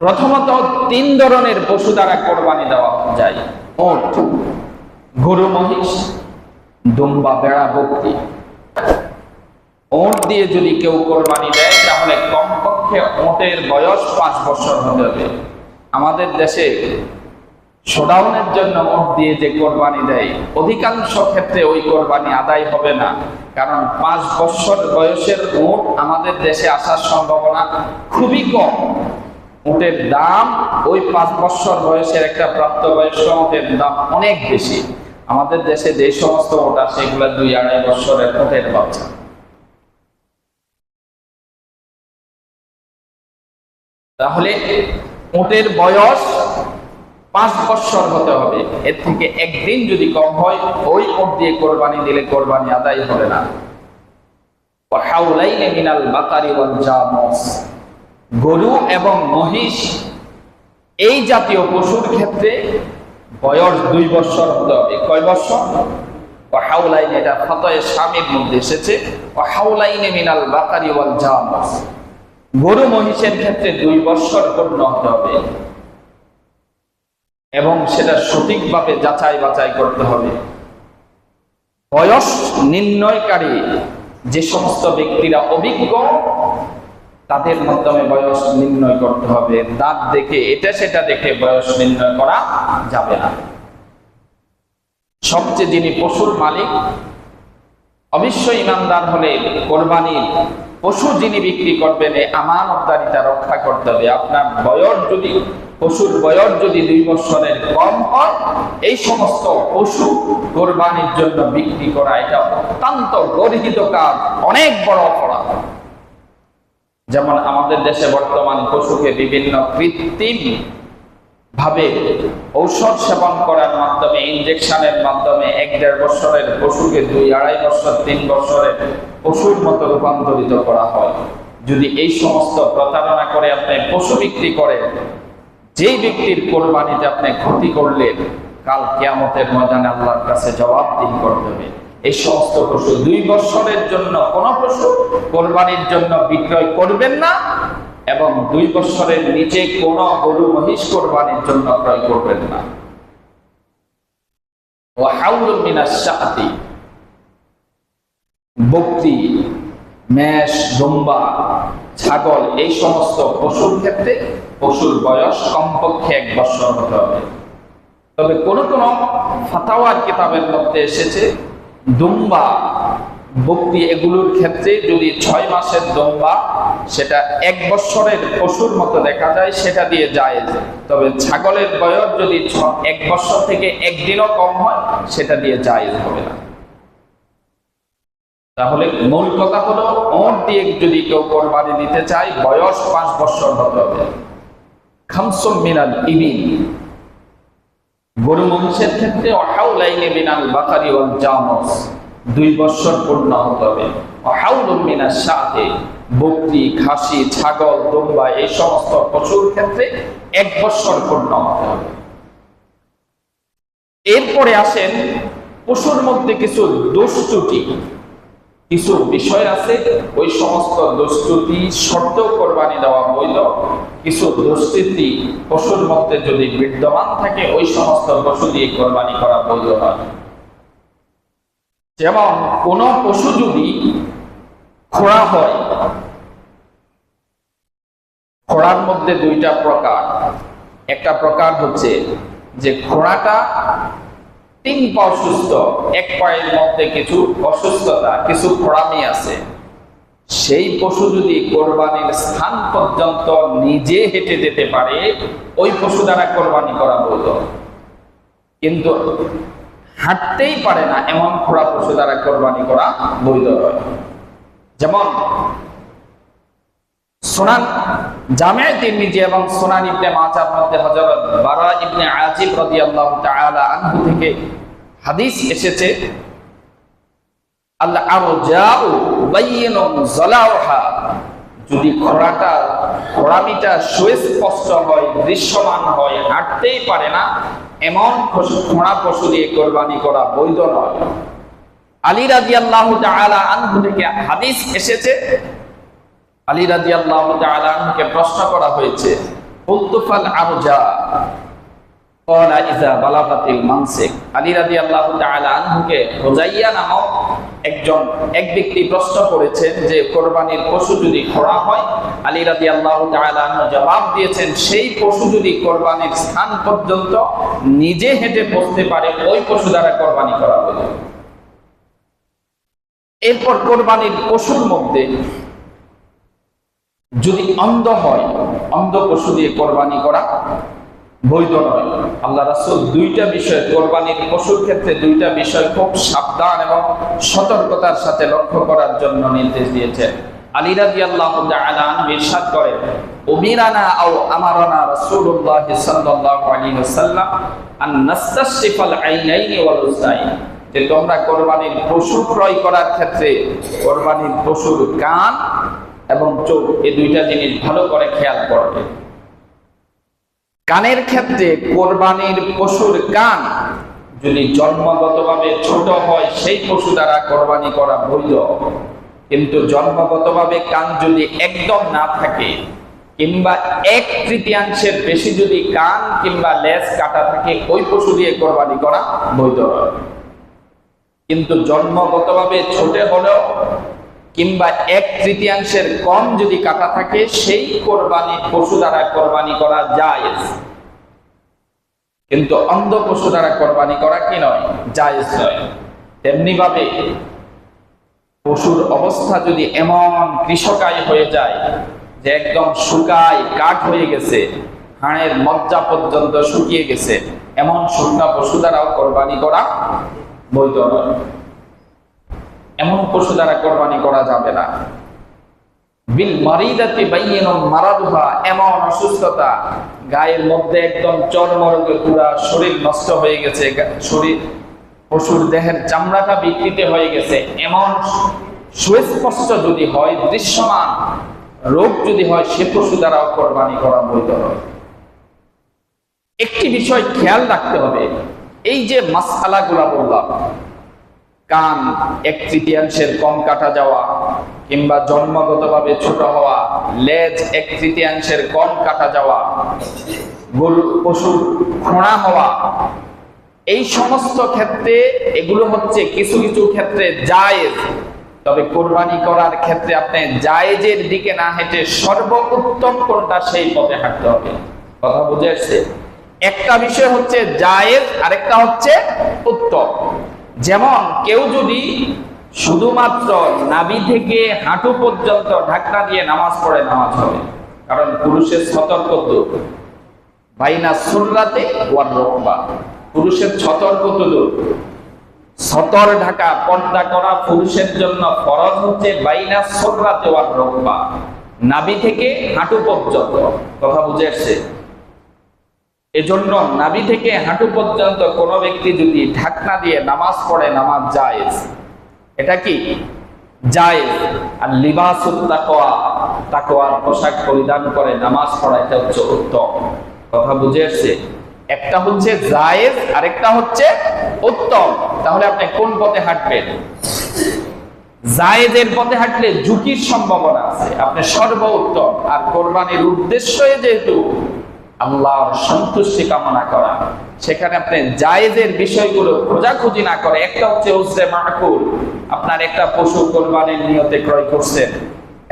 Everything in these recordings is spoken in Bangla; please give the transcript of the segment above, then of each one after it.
প্রথমত তিন ধরনের পশু দ্বারা কোরবানি দেওয়া যায়। ওট গরু মহিষ দুম্বা বেড়া বকরি। ওট দিয়ে যদি কেউ কোরবানি দেয় তাহলে কমপক্ষে ওটের বয়স পাঁচ বছর হতে হবে। আমাদের দেশে শোডাউনের জন্য ওট দিয়ে যে কোরবানি দেয় অধিকাংশ ক্ষেত্রে ওই কোরবানি আদায় হবে না। কারণ পাঁচ বছর বয়সের ওট আমাদের দেশে আসার সম্ভাবনা খুবই কম। উটের দাম ওই পাঁচ বছর বয়সের একটা প্রাপ্তবয়স্ক উটের দাম অনেক বেশি। আমাদের দেশে যে সমস্ত উট আছে এগুলো দুই আড়াই বছরের উটের বাচ্চা। তাহলে উটের বয়স পাঁচ বছর হতে হবে। এর থেকে একদিন যদি কম হয়, ওই উট দিয়ে কোরবানি দিলে কোরবানি আদায় হবে না। গরু এবং মহিষ এই জাতীয় পশুর ক্ষেত্রে বয়স দুই বছর হতে হবে। কয় বছর হাউলাইন এটা ফতয়ে স্বামীর মধ্যে এসেছে। হাউলাইনে মিনাল বাকারি ওয়াল জামাস গরু মহিষের ক্ষেত্রে দুই বছর পূর্ণ হতে হবে। এবং সেটা সঠিকভাবে যাচাই বাছাই করতে হবে। বয়স নির্ণয়কারী যে সমস্ত ব্যক্তিরা অভিজ্ঞ তাদের মাধ্যমে বয়স নির্ণয় করতে হবে। দাঁত দেখে এটা সেটা দেখে বয়স নির্ণয় করা যাবে না। সবচেয়ে যিনি পশুর মালিক, অবশ্যই ইমানদার হলে কোরবানির পশু যিনি বিক্রি করবেন আমানতদারিতা রক্ষা করতে হবে। আপনার বয়স যদি, পশুর বয়স যদি দুই বছরের কম হয়, এই সমস্ত পশু কোরবানির জন্য বিক্রি করা এটা অত্যন্ত গর্হিত কাজ, অনেক বড় অপরাধ। যেমন আমাদের দেশে বর্তমান পশুকে বিভিন্ন কৃত্রিম ভাবে ঔষধ সেবন করার মাধ্যমে ইনজেকশনের মাধ্যমে এক দেড় বছরের পশুকে দুই আড়াই বছর, তিন বছরের পশুর মতো রূপান্তরিত করা হয়। যদি এই সমস্ত প্রতারণা করে আপনি পশু বিক্রি করেন, যেই ব্যক্তির কোরবানিতে আপনি ক্ষতি করলেন, কাল কেয়ামতের ময়দানে আল্লাহর কাছে জবাবদিহি করতে হবে। এই সমস্ত পশু দুই বছরের জন্য কোন পশু কোরবানির জন্য বিক্রয় করবেন না এবং দুই বছরের নিচে কোন গরু মহিষ কোরবানির জন্য ক্রয় করবেন না। বকরি, মেষ দম্বা ছাগল এই সমস্ত পশুর ক্ষেত্রে পশুর বয়স কমপক্ষে এক বছর হতে হবে। তবে কোন কোন ফাতাওয়ার কিতাবের মধ্যে এসেছে দুম্বা বক্তি এগুলোর ক্ষেত্রে যদি ছয় মাসের দম্বা, সেটা এক বছরের পশুর মতো দেখা যায়, সেটা দিয়ে যায় তবে ছাগলের বয়স যদি এক বছর থেকে একদিনও কম হয়, সেটা দিয়ে যায় হবে না। তাহলে মূল কথা হলো ওট দিয়ে যদি কেউ কোরবানি দিতে চায়, বয়স পাঁচ বছর হতে হবে। খামসুম মিনাল ইবিন। গরু মাংসের ক্ষেত্রে অহাউলাইনে মিনাল বাকারি ওয়াল জামস দুই বছর পূর্ণ হতে হবে। অহাউল মিনার সাথে বকরি, খাসি, ছাগল, দোম্বা এই সমস্ত পশুর ক্ষেত্রে এক বছর পূর্ণ হতে হবে। এরপরে আসেন পশুর মধ্যে কিছু দোষ ত্রুটি কিছু বিষয় আছে, ওই সমস্ত দোষত্রুটি শর্ত কোরবানি দেওয়া বৈধ। কিছু দোষত্রুটি পশুর মধ্যে যদি বিদ্যমান থাকে, ওই সমস্ত পশু দিয়ে কোরবানি করা বৈধ হয় যেমন কোন পশু যদি খোড়া হয়, খোড়ার মধ্যে দুইটা প্রকার। একটা প্রকার হচ্ছে যে খোড়াটা তিন পা অসুস্থ, এক পায়ের মধ্যে কিছু অসুস্থতা, কিছু খোড়ামি আছে। সেই পশু যদি কোরবানির স্থান পর্যন্ত নিজে হেঁটে যেতে পারে, ওই পশু দ্বারা কোরবানি করা বৈধ। কিন্তু হাঁটতেই পারে না, এমন খোড়া পশু দ্বারা কোরবানি করা বৈধ যেমন সোনান জামিয়া তিরমিজি এবং সোনান ইবনে মাজার মধ্যে হযরত বারা ইবনে আজিব রাদিয়াল্লাহু তাআলা আনহু থেকে হাদিস এসেছে আল্লাহ আরজাউ বাইয়িনু যালাউহা। যদি খোড়াটা, খোড়ামিটা সুস্পষ্ট হয়, দৃশ্যমান হয়, হাঁটতেই পারে না, এমন খোড়া পশু দিয়ে কোরবানি করা বৈধ নয়। আলী রাদিয়াল্লাহু তাআলা আনহু থেকে হাদিস এসেছে আলী রাজি আল্লাহকে প্রশ্ন করা হয়েছে আলী নামক একজন, এক ব্যক্তি প্রশ্ন করেছেন যে, কোরবানির পশু যদি হয়? আলী আল্লাহ জবাব দিয়েছেন, সেই পশু যদি কোরবানির স্থান পর্যন্ত নিজে হেঁটে বসতে পারে, ওই পশু দ্বারা কোরবানি করা হবে। এরপর কোরবানির পশুর মধ্যে যদি অন্ধ হয়, অন্ধ পশু দিয়ে কোরবানি করা বৈধ নয়। আল্লাহ রাসূল দুইটা বিষয় কোরবানির পশুর ক্ষেত্রে দুইটা বিষয় খুব সাবধান এবং সতর্কতার সাথে লক্ষ্য করার জন্য নির্দেশ দিয়েছেন। তোমরা কোরবানির পশু ক্রয় করার ক্ষেত্রে কোরবানির পশুর কান এবং চোখ, এই দুইটা জিনিস ভালো করে খেয়াল করবে। কানের ক্ষেত্রে কোরবানির পশুর কান যদি জন্মগতভাবে ছোট হয়, সেই পশু দ্বারা কোরবানি করা বৈধ। কিন্তু জন্মগতভাবে কান যদি একদম না থাকে, কিংবা এক তৃতীয়াংশের বেশি যদি কান কিংবা লেজ কাটা থাকে, ওই পশু দিয়ে কোরবানি করা বৈধ। কিন্তু জন্মগতভাবে ছোটে হলেও কিংবা এক তৃতীয়াংশের কম যদি কাটা থাকে, সেই কোরবানি পশু দ্বারা কোরবানি করা যায় কিন্তু অন্ধ পশু দ্বারা কোরবানি করা কি নয়? জায়েজ নয়। তেমনি ভাবে পশুর অবস্থা যদি এমন কৃষকায় হয়ে যায় যে একদম শুকায় কাঠ হয়ে গেছে হাড়ের মজ্জা পর্যন্ত শুকিয়ে গেছে, এমন শুকনা পশু দ্বারাও কোরবানি করা বৈধ নয়। এমন পশু দ্বারা কোরবানি করা যাবে না। বিল বাইয়িনুম মারাদুহা, এমন অসুস্থতা গায়ের মধ্যে একদম পুরা শরীর নষ্ট হয়ে গেছে শরীর, পশুর দেহের চামড়াটা হয়ে গেছে। এমন সুস্পষ্ট যদি হয়, দৃশ্যমান রোগ যদি হয়, সে পশু দ্বারাও কোরবানি করা বৈধ একটি বিষয় খেয়াল রাখতে হবে, এই যে মাসালাগুলা বললাম কান এক তৃতীয়াংশের কম কাটা যাওয়া কিংবা জন্মগতভাবে ছোট হওয়া, লেজ এক তৃতীয়াংশের কম কাটা যাওয়া, গরু পশুর খোঁড়া হওয়া, এই সমস্ত ক্ষেত্রে এগুলো হচ্ছে কিছু কিছু ক্ষেত্রে জায়েজ। তবে কোরবানি করার ক্ষেত্রে আপনি জায়েজের দিকে না হেঁটে সর্বোত্তম কোনটা সেই পথে হাঁটতে হবে। কথা বুঝে আসছে? একটা বিষয় হচ্ছে জায়েজ, আরেকটা হচ্ছে উত্তম। যেমন কেউ যদি শুধুমাত্র নাবি থেকে হাঁটু পর্যন্ত ঢাকনা দিয়ে নামাজ পড়ে, নামাজ হবে। কারণ পুরুষের সতর্ক বাইনা সুররাতে ওয়ার রকবা। পুরুষের সতর্ক দূর সতর ঢাকা পর্দা করা পুরুষের জন্য ফরজ হচ্ছে বাইনা সুররাতে ওয়ার রকবা। নাবি থেকে হাঁটু পর্যন্ত। কথা বুঝে আসছে? এজন্য নাভি থেকে হাঁটু পর্যন্ত কোনো ব্যক্তি যদি ঢাকনা দিয়ে নামাজ পড়ে, নামাজ জায়েজ। এটা কি? জায়েজ। আর লিবাসুত তাকওয়া, তাকওয়ার পোশাক পরিধান করে নামাজ পড়া এটা হচ্ছে উত্তম। কথা বুঝে আসছে? একটা হচ্ছে জায়েজ, আরেকটা হচ্ছে উত্তম। তাহলে আপনি কোন পথে হাঁটবেন? জায়েজের পথে হাঁটলে ঝুঁকির সম্ভাবনা আছে। আপনি সর্বোত্তম আর কোরবানির উদ্দেশ্য যেহেতু আল্লাহর সন্তুষ্টি কামনা করা। সেখানে আপনি জায়েজের বিষয়গুলো খোঁজাখুঁজি না করে, একটা হচ্ছে উসরে মাহকুল আপনার একটা পশু কোরবানির নিয়তে ক্রয় করছেন।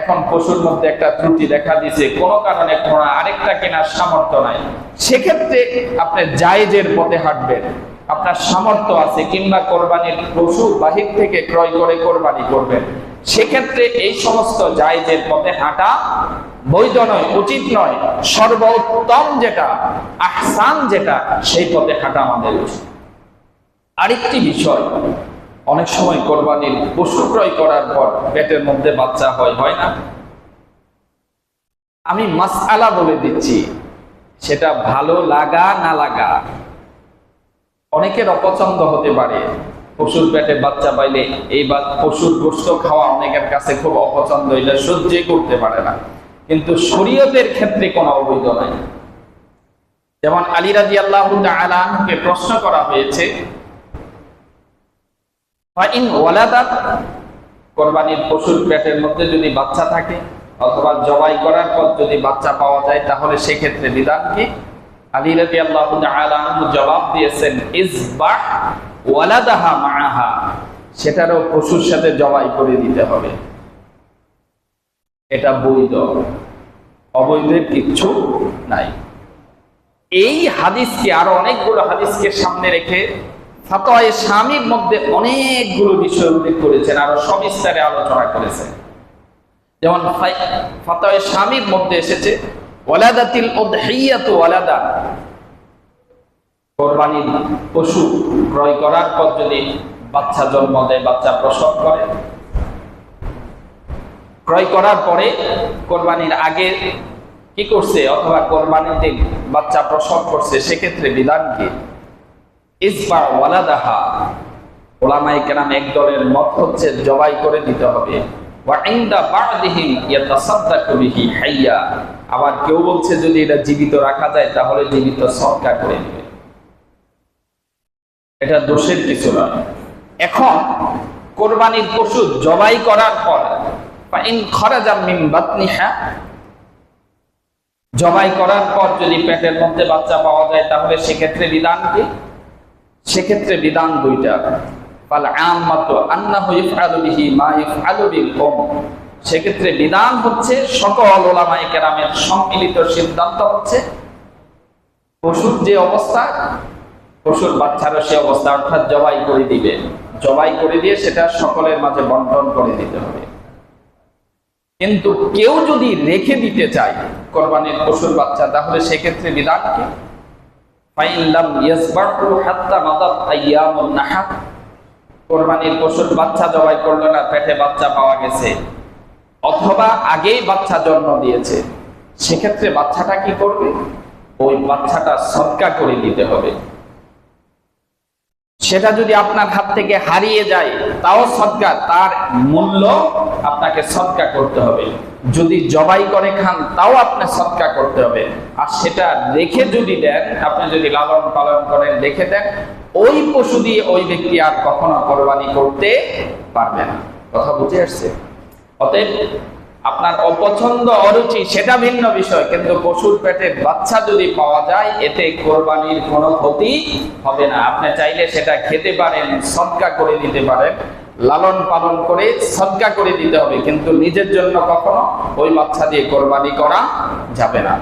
এখন পশুর মধ্যে একটা ত্রুটি দেখা দিয়েছে, কোনো কারণে খোঁড়া আরেকটা কেনার সামর্থ্য নাই। সেক্ষেত্রে আপনি জায়েজের পথে হাঁটবেন। আপনার সামর্থ্য আছে, কিংবা কোরবানির পশু বাহির থেকে ক্রয় করে কোরবানি করবেন। সেক্ষেত্রে এই সমস্ত জায়েজের পথে হাঁটা বৈধ নয় উচিত নয়। সর্বোত্তম যেটা, আহসান যেটা, সেই পথে হাঁটা আমাদের উচিত। আরেকটি বিষয়, অনেক সময় কোরবানির পশু ক্রয় করার পর পেটের মধ্যে বাচ্চা হয় হয় না? আমি মাসআলা বলে দিচ্ছি, সেটা ভালো লাগা, না লাগা। অনেকের অপছন্দ হতে পারে, পশুর পেটে বাচ্চা পাইলে এই বা পশুর গোস্ত খাওয়া অনেকের কাছে খুব অপছন্দ, এটা সহ্যই করতে পারে না। কিন্তু শরীয়তের ক্ষেত্রে কোনো অবৈধ নাই। যেমন আলী রাজি আল্লাহ আলাহকে প্রশ্ন করা হয়েছে কোরবানির পশুর পেটের মধ্যে যদি বাচ্চা থাকে অথবা জবাই করার পর যদি বাচ্চা পাওয়া যায়, তাহলে সেক্ষেত্রে বিধান কি? আলী রাজি আল্লাহ জবাব দিয়েছেন, ইসবাহ ওয়ালাদাহা সেটারও পশুর সাথে জবাই করে দিতে হবে। এটা বৈধ। অবৈধের কিচ্ছু নাই। এই হাদিসকে আরও অনেকগুলো হাদিসকে সামনে রেখে ফাতোয়ায়ে স্বামীর মধ্যে অনেকগুলো বিষয় উল্লেখ করেছেন, আরও সবিস্তারে আলোচনা করেছেন। যেমন ফাতোয়ায়ে স্বামীর মধ্যে এসেছে, ওয়ালাদাতিল উদহিয়াতু ওয়ালাদান কোরবানির পশু ক্রয় করার পর যদি বাচ্চা জন্ম দেয়, বাচ্চা প্রসব করে ক্রয় করার পরে কোরবানির আগে কি করছে? অথবা কোরবানিতে বাচ্চা প্রসব করছে, সেক্ষেত্রে বিধান কি? ইসবা ওয়ালাদাহা। ওলামাই কেরাম এক দলের মত হচ্ছে জবাই করে দিতে হবে। আবার কেউ বলছে, যদি এটা জীবিত রাখা যায়, তাহলে জীবিত সদকা করে দিবে এটা দোষের কিছু নয়। এখন কোরবানির পশু জবাই করার পর জবাই করার পর যদি পেটের মধ্যে বাচ্চা পাওয়া যায়, তাহলে সেক্ষেত্রে বিধান কি? সেক্ষেত্রে বিধান দুইটা। সেক্ষেত্রে বিধান হচ্ছে সকল ওলামায়ে কেরামের সম্মিলিত সিদ্ধান্ত হচ্ছে, পশুর যে অবস্থা, পশুর বাচ্চারও সে অবস্থা, অর্থাৎ জবাই করে দিবে। জবাই করে দিয়ে সেটা সকলের মাঝে বন্টন করে দিতে হবে। কিন্তু কেউ যদি রেখে দিতে চায় কোরবানির পশুর বাচ্চা, তাহলে সেক্ষেত্রে বিধান কি? কোরবানির পশুর বাচ্চা জবাই করল না, পেটে বাচ্চা পাওয়া গেছে। অথবা আগেই বাচ্চা জন্ম দিয়েছে। সেক্ষেত্রে বাচ্চাটা কি করবে? ওই বাচ্চাটা সৎকা করে দিতে হবে। সেটা যদি আপনার হাত থেকে হারিয়ে যায়, তাও সৎকা তার মূল্য আপনাকে সৎকা করতে হবে। যদি জবাই করে খান, তাও আপনি সৎকা করতে হবে। আর সেটা রেখে যদি দেন, আপনি যদি লালন পালন করেন, রেখে দেন, ওই পশু দিয়ে ওই ব্যক্তি আর কখনো কোরবানি করতে পারবে না। কথা বুঝে আসছে? অতএব আপনার অপছন্দ অরুচি, সেটা ভিন্ন বিষয়। কিন্তু পশুর পেটে বাচ্চা যদি পাওয়া যায়, এতে কোরবানির কোনো ক্ষতি হবে না। আপনি চাইলে সেটা খেতে পারেন, সদকা করে দিতে পারেন। লালন পালন করে সদকা করে দিতে হবে। কিন্তু নিজের জন্য কখনো ওই বাচ্চা দিয়ে কোরবানি করা যাবে না।